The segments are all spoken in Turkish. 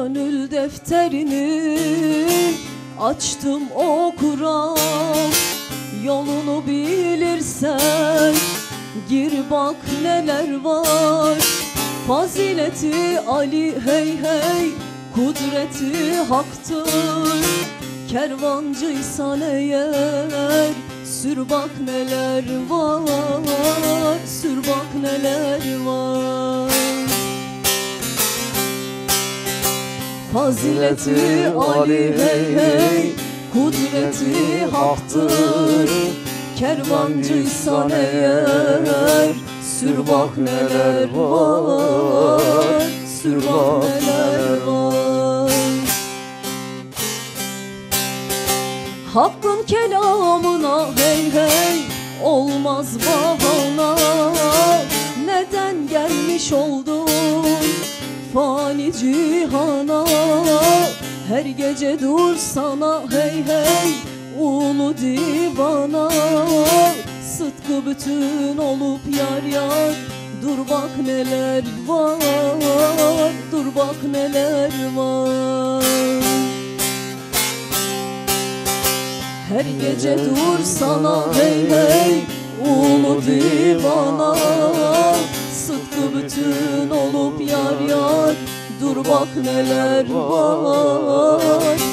Gönül defterini açtım okuram Yolunu bilirsen gir bak neler var. Fazileti Ali hey hey kudreti haktır. Kervancıysan eğer sür bak neler var Sür bak neler var Fazileti Ali hey hey Kudreti haktır. Kervancıysan eğer Sür bak neler var? Sür bak neler var? Hakkın kelamına hey hey. Olmaz bahana. Neden gelmiş oldun fani cihana. Her gece dur sana hey hey ulu divana. Sıtkı bütün olup yar yar Dur bak neler var Dur bak neler var. Her gece dur sana hey hey Ulu divana. Sıtkı bütün olup yar yar Dur bak neler var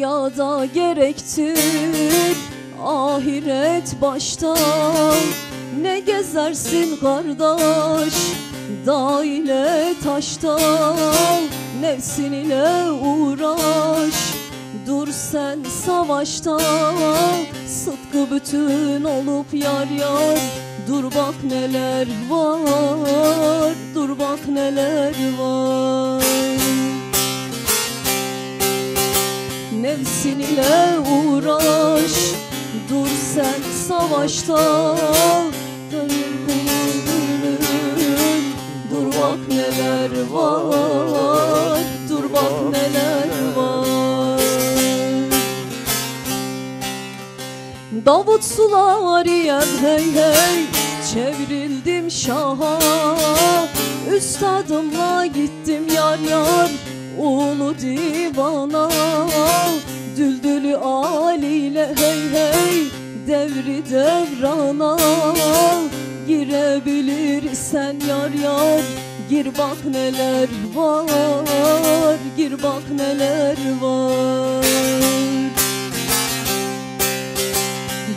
Dünyada gerektir. Ahiret baştan. Ne gezersin kardeş? Dağ ile taştan. Nefsin ile uğraş. Dur sen savaşta Sıtkı bütün olup yar yar. Dur bak neler var. Dur bak neler var Nefsin ile uğraş Dur sen savaşta. Dur bak neler var Dur bak neler var. Davut sular yer hey hey Çevrildim şaha. Üstadımla gittim yar yar Ulu divana Düldülü aliyle hey hey Devri devrana Girebilirsen yar yar Gir bak neler var. Gir bak neler var.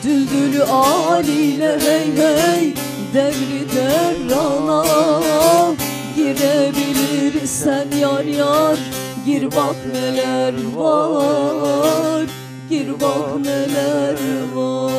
Düldülü aliyle hey hey Devri devrana Girebilirsen yar yar Gir bak neler var Gir bak neler var